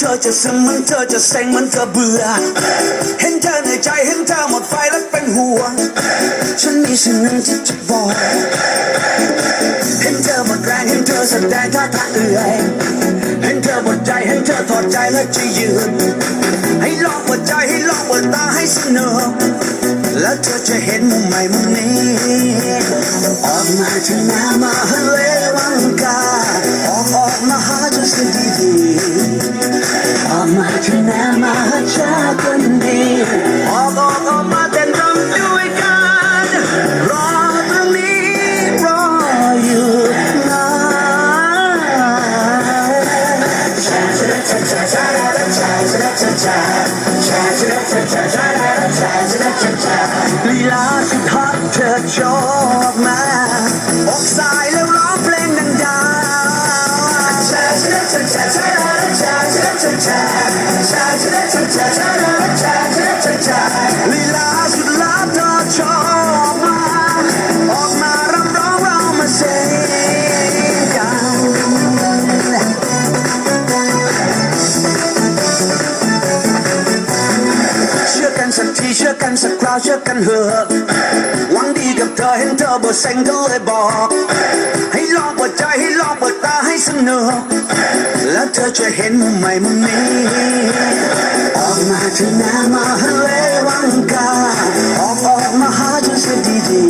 ธอจะซึมเหมันเธอจะเซ็งเหมันเธอเบื่อ เห็นเธอเหนื่อยใจเห็นเธอหมดไฟและเป็นห่วง ฉันมีสิ่งหนึ่งที่จะบอก เห็นเธอหมดแรงเห็นเธอแสดงท่าทางเอื่อยเห็นเธอหมดใจเห็นเธอถอดใจแล้วจะยืน ให้ลองเปิดใจให้ลองเปิดตาให้สนุกแล้วเธอจะเห็นมุมใหม่มุมนี้ ออกมาเถอะนะมาเล ออกมาเถอะนะมาหาชาคนดีออกออกออกมาเต้นรำด้วยกันรอตรงนี้รออยู่นะลีลาสุดฮอตเธอโชว์มาอกสายแล้วร้องเพลงดังๆ ลีลาสุดลับเธอชว์มาออกมารำร้องเรามาเซ็งกันเชื่อกันสักทีเชื่อกันสักคราวเชื่อกันเถอะ เห็นเธอเบอร์เซ็งก็เลยบอก ให้ลองเปิดใจให้ลองเปิดตาให้สนุกแล้วเธอจะเห็นมุมใหม่มุมนี้ออกมาเถอะนะมาฮะเลวังกาออกออกมาหาเธอสักดี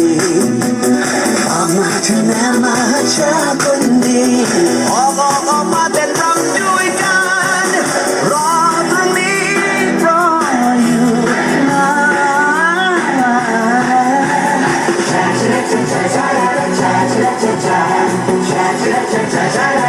ๆออกมาเถอะนะมาหาชาคนดี ลี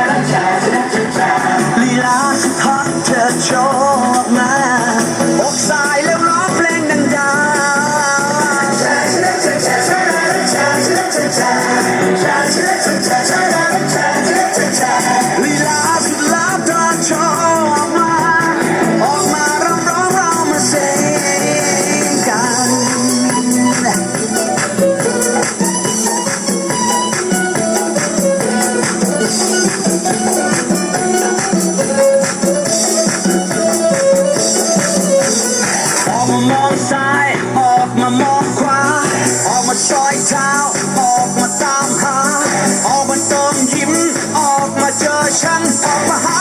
มาเจ